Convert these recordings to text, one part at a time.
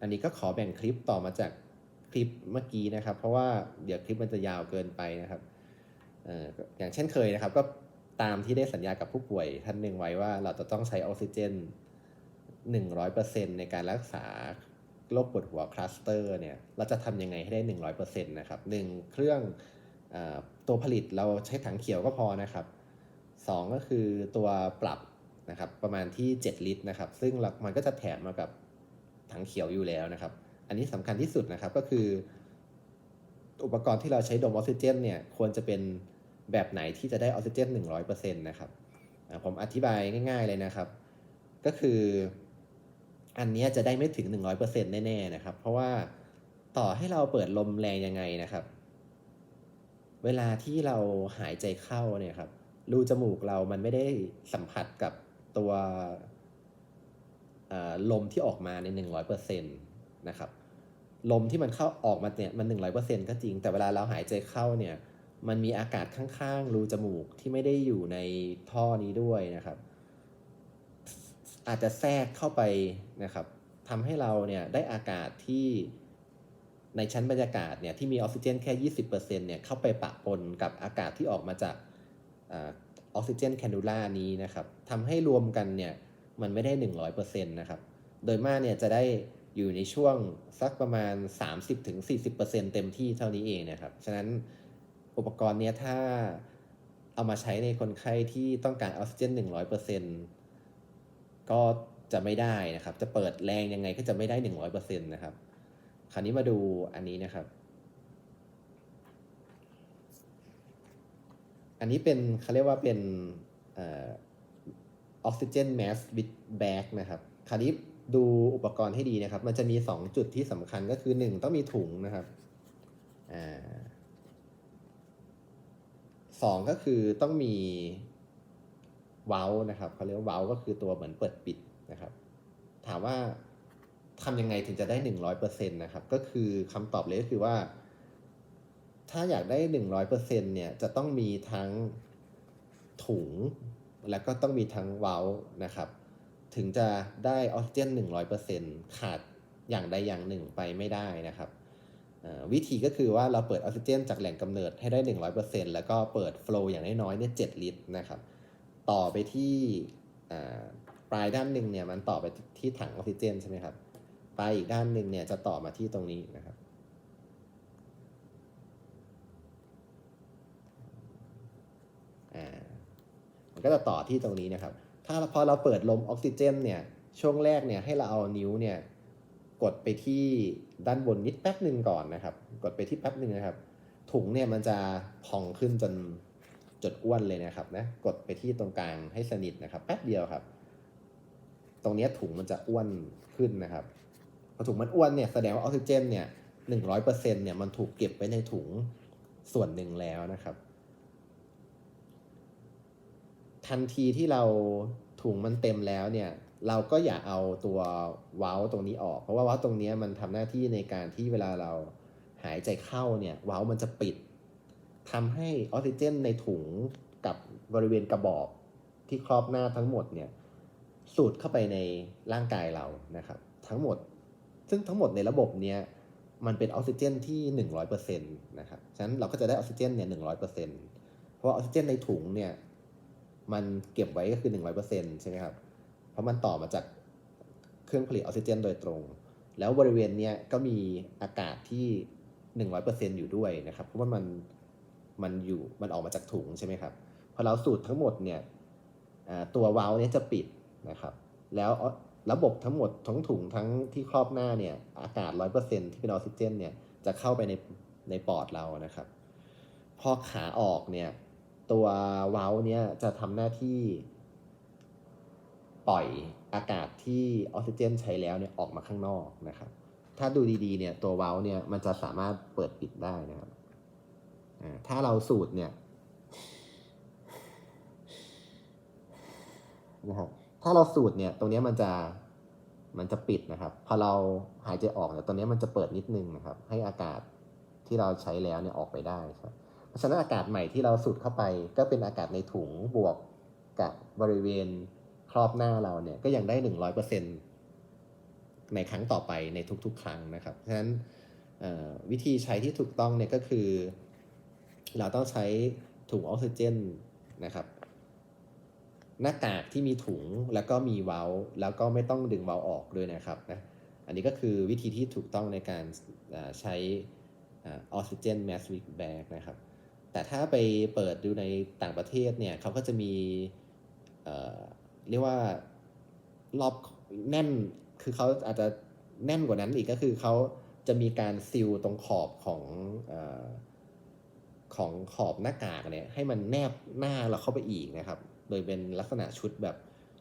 อันนี้ก็ขอแบ่งคลิปต่อมาจากคลิปเมื่อกี้นะครับ เพราะว่าเดี๋ยวคลิปมันจะยาวเกินไปนะครับอย่างเช่นเคยนะครับ ก็ตามที่ได้สัญญากับผู้ป่วยท่านหนึ่งไว้ว่าเราจะต้องใช้ออกซิเจน 100%ในการรักษาโรคปวดหัวคลัสเตอร์เนี่ยเราจะทำยังไงให้ได้ 100%นะครับหนึ่งเครื่องอตัวผลิตเราใช้ถังเขียวก็พอนะครับสองก็คือตัวปรับนะครับประมาณที่ 7 ลิตรนะครับ ซึ่งมันก็จะแถมมากับ ถังเขียวอยู่แล้วนะครับ อันนี้สำคัญที่สุดนะครับก็คือ อุปกรณ์ที่เราใช้ดมออกซิเจนเนี่ยควรจะเป็นแบบไหนที่จะได้ออกซิเจน 100%นะครับผมอธิบายง่าย ๆเลยนะครับ ก็คืออันนี้จะได้ไม่ถึง 100%แน่ๆนะครับ เพราะว่าต่อให้เราเปิดลมแรงยังไงนะครับ เวลาที่เราหายใจเข้าเนี่ยครับรูจมูกเรามันไม่ได้สัมผัสกับตัว ลมที่ออกมาใน 100%นะครับลมที่มันเข้าออกมาเนี่ยมัน 100%ก็จริง แต่เวลาเราหายใจเข้าเนี่ยมันมีอากาศข้างๆ รูจมูกที่ไม่ได้อยู่ในท่อนี้ด้วยนะครับ อาจจะแทรกเข้าไปนะครับทำให้เราเนี่ยได้อากาศที่ในชั้นบรรยากาศเนี่ยที่มีออกซิเจนแค่ 20%เนี่ยเข้าไปปะปนกับอากาศที่ออกมาจากออกซิเจนแคนูล่านี้นะครับทำให้รวมกันเนี่ย มันไม่ได้ 100%นะครับ โดยมากเนี่ยจะได้อยู่ในช่วงสักประมาณ 30-40%เต็มที่เท่านี้เองนะครับ ฉะนั้นอุปกรณ์เนี้ยถ้าเอามาใช้ในคนไข้ที่ต้องการออกซิเจน 100%ก็จะไม่ได้นะครับ จะเปิดแรงยังไงก็จะไม่ได้ 100%นะครับ คราวนี้มาดูอันนี้นะครับ อันนี้เป็นเขาเรียกว่าเป็น ออกซิเจนแมสบิดแบกนะครับคราวนี้ดูอุปกรณ์ให้ดีนะครับ มันจะมี 2 จุดที่สำคัญก็คือ 1 ต้องมีถุงนะครับอ่าสองก็คือต้องมีเว้านะครับเขาเรียกว่าเว้าก็คือตัวเหมือนเปิดปิดนะครับ ถามว่าทำยังไงถึงจะได้100%นตนะครับ ก็คือคำตอบเลยก็คือว่า ถ้าอยากได้100%เนี่ยจะต้องมีทั้งถุง แล้วก็ต้องมีทั้งเว้านะครับ ถึงจะได้ออกซิเจน 100%ขาดอย่างใดอย่างหนึ่งไปไม่ได้นะครับวิธีก็คือว่าเราเปิดออกซิเจน จากแหล่งกำเนิดให้ได้ 100%แล้วก็เปิดโฟล์อย่างน้อยๆเนี่ย7ลิตรนะครับ ต่อไปที่ปลายด้านหนึ่งเนี่ยมันต่อไปที่ถังออกซิเจนใช่ไหมครับปลายอีกด้านหนึ่งเนี่ยจะต่อมาที่ตรงนี้นะครับ อ่า มัน ก็จะต่อที่ตรงนี้นะครับ ถ้าพอเราเปิดลมออกซิเจนเนี่ย ช่วงแรกเนี่ยให้เราเอานิ้วเนี่ยกดไปที่ด้านบนนิดแป๊บหนึ่งก่อนนะครับ กดไปที่แป๊บหนึ่งนะครับ ถุงเนี่ยมันจะพองขึ้นจนจดอ้วนเลยนะครับนะ กดไปที่ตรงกลางให้สนิทนะครับ แป๊บเดียวครับ ตรงนี้ถุงมันจะอ้วนขึ้นนะครับ พอถุงมันอ้วนเนี่ยแสดงว่าออกซิเจนเนี่ยหนึ่งร้อยเปอร์เซ็นเนี่ยมันถูกเก็บไว้ในถุงส่วนหนึ่งแล้วนะครับ ทันทีที่เราถุงมันเต็มแล้วเนี่ยเราก็อย่าเอาตัวเว้าตรงนี้ออก เพราะว่าเว้าตรงนี้มันทำหน้าที่ในการที่เวลาเราหายใจเข้าเนี่ยเว้ามันจะปิดทำให้ออกซิเจนในถุงกับบริเวณกระบอกที่ครอบหน้าทั้งหมดเนี่ยสูดเข้าไปในร่างกายเรานะครับ ทั้งหมด ซึ่งทั้งหมดในระบบเนี้ยมันเป็นออกซิเจนที่หนึ่งร้อยเปอร์เซ็นต์นะครับฉะนั้นเราก็จะได้ออกซิเจนเนี่ยหนึ่งร้อยเปอร์เซ็นต์เพราะออกซิเจนในถุงเนี่ย มันเก็บไว้ก็คือ 100%ใช่ไหมครับ เพราะมันต่อมาจากเครื่องผลิตออกซิเจนโดยตรง แล้วบริเวณเนี้ยก็มีอากาศที่ 100%อยู่ด้วยนะครับ เพราะว่ามันมันอยู่มันออกมาจากถุงใช่ไหมครับ พอเราสูดทั้งหมดเนี่ยตัววาล์วเนี้ยจะปิดนะครับ แล้วระบบทั้งหมดทั้งถุงทั้งที่ครอบหน้าเนี่ยอากาศ 100%ที่เป็นออกซิเจนเนี่ยจะเข้าไปในในปอดเรานะครับ พอขาออกเนี่ย ตัวเว้าเนี่ยจะทำหน้าที่ปล่อยอากาศที่ออกซิเจนใช้แล้วเนี่ยออกมาข้างนอกนะครับ ถ้าดูดีๆเนี่ยตัวเว้าเนี่ยมันจะสามารถเปิดปิดได้นะครับถ้าเราสูดเนี่ยนะครับถ้าเราสูดเนี่ยตรงนี้มันจะมันจะปิดนะครับ พอเราหายใจออกเนี่ยตรงนี้มันจะเปิดนิดนึงนะครับ ให้อากาศที่เราใช้แล้วเนี่ยออกไปได้ครับ ราะฉะนั้นอากาศใหม่ที่เราสูดเข้าไป ก็เป็นอากาศในถุงบวกกับบริเวณครอบหน้าเราเนี่ยก็ยังได้หนึ่งร้อยเปอร์เซ็นในครั้งต่อไปในทุกๆ ครั้งนะครับ เพราะฉะนั้นวิธีใช้ที่ถูกต้องเนี่ยก็คือ เราต้องใช้ถุงออกซิเจนนะครับ หน้ากากที่มีถุงแล้วก็มีเว้าลแล้วก็ไม่ต้องดึงเว้าลออกด้วยนะครับนะอันนี้ก็คือวิธีที่ถูกต้องในการใช้ออกซิเจนแมสวิกแบกนะครับ แต่ถ้าไปเปิดดูในต่างประเทศเนี่ยเขาก็จะมีเเรียกว่ารอบแน่นคือเขาอาจจะแน่นกว่านั้นอีกก็คือเขาจะมีการซิลตรงขอบของอของขอบหน้ากากเนี่ยให้มันแนบหน้าเราเข้าไปอีกนะครับ โดยเป็นลักษณะชุดแบบ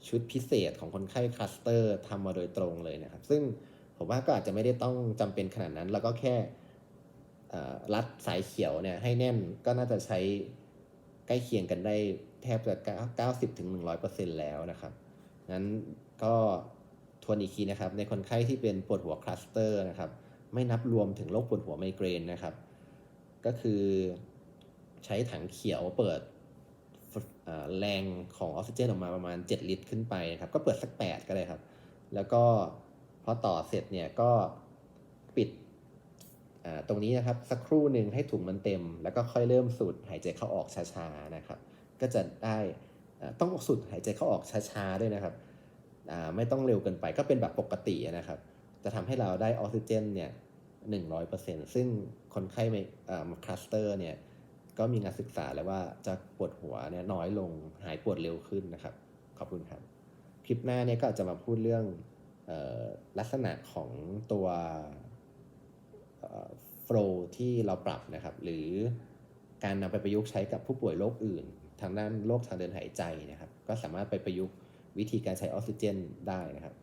ชุดพิเศษของคนไข้คลัสเตอร์ทำมาโดยตรงเลยนะครับ ซึ่งผมว่าก็อาจจะไม่ได้ต้องจำเป็นขนาดนั้น แล้วก็แค่ รัดสายเขียวเนี่ยให้แน่นก็น่าจะใช้ใกล้เคียงกันได้แทบจะ90ถึง100%แล้วนะครับงั้นก็ทวนอีกทีนะครับ ในคนไข้ที่เป็นปวดหัวคลัสเตอร์นะครับ ไม่นับรวมถึงโรคปวดหัวไมเกรนนะครับ ก็คือใช้ถังเขียวเปิดแรงของออกซิเจนออกมาประมาณ 7 ลิตรขึ้นไปนะครับ ก็เปิดสัก 8 ก็ได้ครับ แล้วก็พอต่อเสร็จเนี่ยก็ปิด ตรงนี้นะครับสักครู่หนึ่งให้ถุงมันเต็ม แล้วก็ค่อยเริ่มสูดหายใจเข้าออกช้าๆนะครับ ก็จะได้ต้องสูดหายใจเข้าออกช้าๆด้วยนะครับไม่ต้องเร็วเกินไปก็เป็นแบบปกตินะครับ จะทำให้เราได้ออกซิเจนเนี่ยหนึ่งร้อยเปอร์เซ็นต์ซึ่งคนไข้ไม่อ่าคลัสเตอร์เนี่ยก็มีงานศึกษาแล้วว่าจะปวดหัวเนี่ยน้อยลงหายปวดเร็วขึ้นนะครับ ขอบคุณครับ คลิปหน้าเนี่ยก็จะมาพูดเรื่องออลักษณะของตัว โฟลที่เราปรับนะครับ หรือการนำไปประยุกต์ใช้กับผู้ป่วยโรคอื่น ทางด้านโรคทางเดินหายใจนะครับ ก็สามารถไปประยุกต์วิธีการใช้ออกซิเจนได้นะครับ